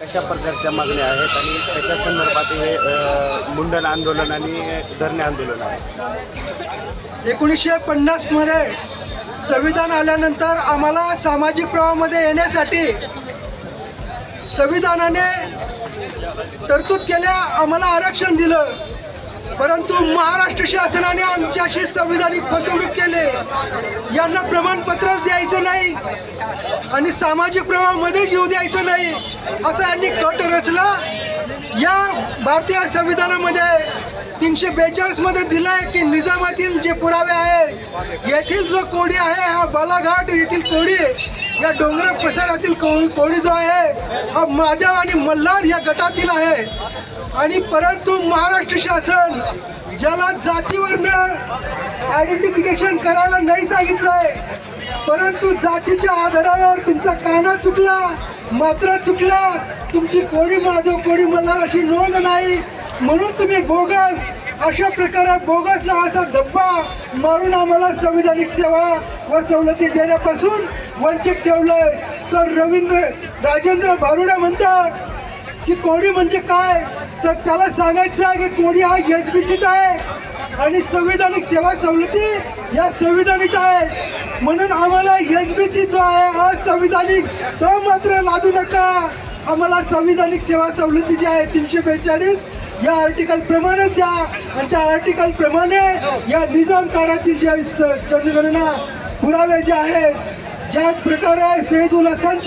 कशा प्रकारच्या मागण्या आहेत आणि त्याच्या संदर्भात हे मुंडन आंदोलन आणि धरणे आंदोलन आहे? एकोणीसशे पन्नासमध्ये संविधान आल्यानंतर आम्हाला सामाजिक प्रवाहामध्ये येण्यासाठी संविधानाने तरतूद केल्या आम्हाला आरक्षण दिलं. परंतु महाराष्ट्र शासनाने आमच्याशी संविधानिक फसवणूक केले. यांना प्रमाणपत्रच द्यायचं नाही आणि सामाजिक प्रवाहामध्येच येऊ द्यायचं नाही असं यांनी कट रचला. या भारतीय संविधानामध्ये तीनशे बेचाळीसमध्ये दिलं दिलंय की निजामातील जे पुरावे आहे येथील जो कोडी आहे हा बालाघाट येथील कोडी या डोंगरा पसारातील को- कोडी जो आहे हा माधव आणि मल्हार या गटातील आहे. आणि परंतु महाराष्ट्र शासन ज्याला जातीवरनं आयडेंटिफिकेशन करायला नाही सांगितलंय परंतु जातीच्या आधारावर तुमचा काना चुकला मात्र चुकला तुमची कोणी माधव कोणी मल्हार अशी नोंद नाही. म्हणून तुम्ही बोगस अशा प्रकारे बोगस नावाचा धब्बा मारून आम्हाला संविधानिक सेवा व सवलती देण्यापासून वंचित ठेवलंय. तर रवींद्र राजेंद्र भारुडे म्हणतात की कोडी म्हणजे काय? तर त्याला सांगायचं आहे की कोणी हा एच बी सीत आहे आणि संविधानिक सेवा सवलती या संविधानिक आहे. म्हणून आम्हाला एच बी सी जो आहे असंविधानिक तो मात्र लादू नका. आम्हाला संविधानिक सेवा सवलती जी आहे तीनशे बेचाळीस या आर्टिकल प्रमाणेच द्या. आणि त्या आर्टिकल प्रमाणे या निजाम काळातील जे जनगणना पुरावे जे आहेत ज्या प्रकारे सैदुल हसनची